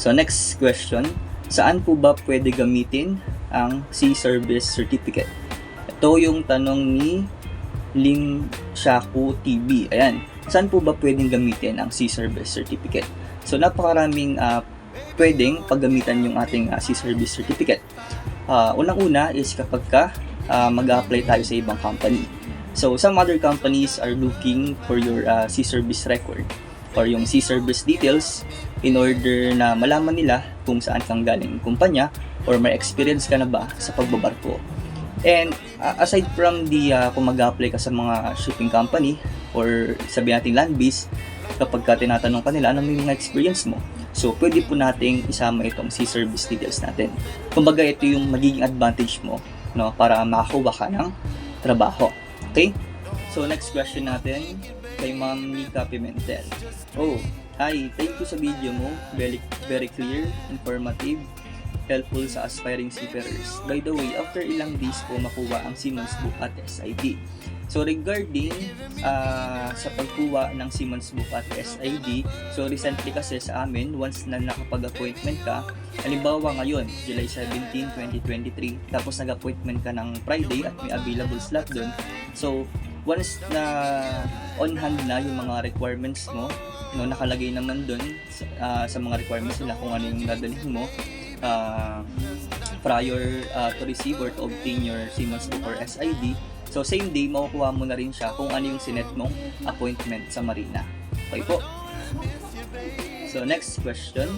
So next question, saan po ba pwede gamitin ang C-Service Certificate? Ito yung tanong ni Ling Shaku TV. Ayan, saan po ba pwedeng gamitin ang C-Service Certificate? So napakaraming ah, pwedeng paggamitan yung ating ah, C-Service Certificate. Ah, unang-una is kapag ka ah, mag-apply tayo sa ibang company. So some other companies are looking for your ah, C-Service record or yung C-Service details in order na malaman nila kung saan kang galing kumpanya or may experience ka na ba sa pagbabarko. And uh, aside from the uh, kung mag-apply ka sa mga shipping company or sabihin natin land base, kapag ka tinatanong ka nila ano yung mga experience mo. So, pwede po nating isama itong si service details natin. Kumbaga, ito yung magiging advantage mo no, para makakuha ka ng trabaho. Okay? So, next question natin kay Ma'am Nika Pimentel. Oh, hi. Thank you sa video mo. Very, very clear, informative, helpful sa aspiring seafarers. By the way, after ilang days po makuha ang Siemens Book at SID. So regarding ah, sa pagkuha ng Siemens Book at SID, so recently kasi sa amin, once na nakapag-appointment ka, halimbawa ngayon, July 17, 2023, tapos nag-appointment ka ng Friday at may available slot doon. So once na on hand na yung mga requirements mo, no, nakalagay naman doon sa, ah, sa mga requirements nila kung ano yung dadalhin mo, uh, prior uh, to receive or to obtain your Siemens Book or SID. So same day, makukuha mo na rin siya kung ano yung sinet mong appointment sa Marina. Okay po. So next question.